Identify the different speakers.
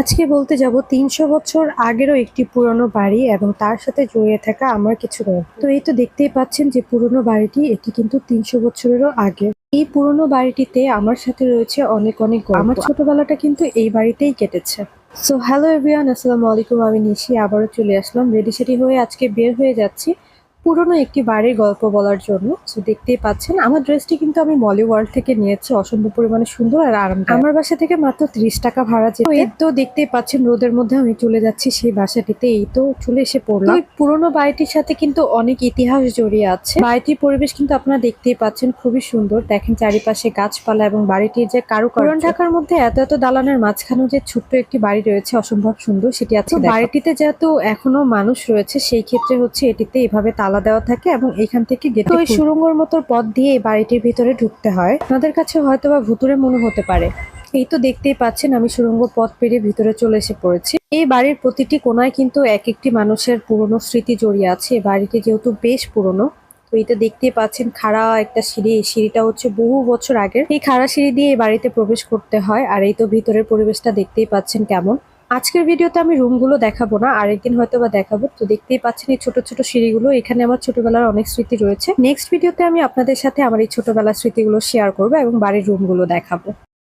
Speaker 1: আজকে বলতে যাব তিনশো বছর আগেরও একটি পুরনো বাড়ি এবং তার সাথে জড়িয়ে থাকা আমার কিছু গল্প তো এই তো দেখতেই পাচ্ছেন যে পুরনো বাড়িটি, এটি কিন্তু তিনশো বছরেরও আগে। এই পুরনো বাড়িটিতে আমার সাথে রয়েছে অনেক অনেক আমার ছোটবেলাটা কিন্তু এই বাড়িতেই কেটেছে। সো হ্যালো এভরিওয়ান আসসালামু আলাইকুম, আমি নিশি। আবারও চলে আসলাম। রেডি হয়ে আজকে বের হয়ে যাচ্ছি। পুরনো একটি বাড়ির গল্প বলার জন্য। সো দেখতেই পাচ্ছেন আমার ড্রেসটি কিন্তু আমি মলি ওয়ার্ল্ড থেকে নিয়েছি অসম্ভব পরিমাণে সুন্দর আর আরাম আমার বাসা থেকে মাত্র ত্রিশ টাকা ভাড়া যেত। এই তো দেখতেই পাচ্ছেন রোদের মধ্যে আমি চলে যাচ্ছি সেই বাসাটিতে। এই তো চলে এসে পড়লাম। ওই পুরনো বাড়িটির সাথে কিন্তু অনেক ইতিহাস জড়িয়ে আছে। বাড়িটির পরিবেশ কিন্তু আপনারা দেখতেই পাচ্ছেন খুবই সুন্দর। দেখেন চারিপাশে গাছপালা এবং বাড়িটির যে কারু পুরান ঢাকার মধ্যে এত এত দালানের মাঝখানে যে ছোট্ট একটি বাড়ি রয়েছে অসম্ভব সুন্দর সেটি আছে বাড়িটিতে যেহেতু এখনও মানুষ রয়েছে সেই ক্ষেত্রে হচ্ছে এটিতে এভাবে তালা দেওয়া থাকে এবং এখান থেকে গেট ওই সুরঙ্গর মতো পথ দিয়ে এই বাড়িটির ভিতরে ঢুকতে হয়। আপনাদের কাছে হয়তো বা ভুতুরে মনে হতে পারে। এই তো দেখতেই পাচ্ছেন আমি সুরঙ্গ পথ পেরিয়ে ভিতরে চলে এসে পড়েছি। এই বাড়ির প্রতিটি কোনায় কিন্তু এক একটি মানুষের পুরনো স্মৃতি জড়িয়ে আছে। এই বাড়িটি যেহেতু বেশ পুরনো তো এটা দেখতেই পাচ্ছেন খাড়া একটা সিঁড়ি। এই সিঁড়িটা হচ্ছে বহু বছর আগের। এই খাড়া সিঁড়ি দিয়ে এই বাড়িতে প্রবেশ করতে হয়। আর এই তো ভিতরের পরিবেশটা দেখতেই পাচ্ছেন কেমন। আজকের ভিডিওতে আমি রুমগুলো দেখাবো না, আরেকদিন হয়তো বা দেখাবো। তো দেখতেই পাচ্ছেন এই ছোট ছোট সিঁড়িগুলো, এখানে আমার ছোটবেলার অনেক স্মৃতি রয়েছে। নেক্সট ভিডিওতে আমি আপনাদের সাথে আমার এই ছোটবেলার স্মৃতিগুলো শেয়ার করব এবং বাড়ির রুমগুলো দেখাবো।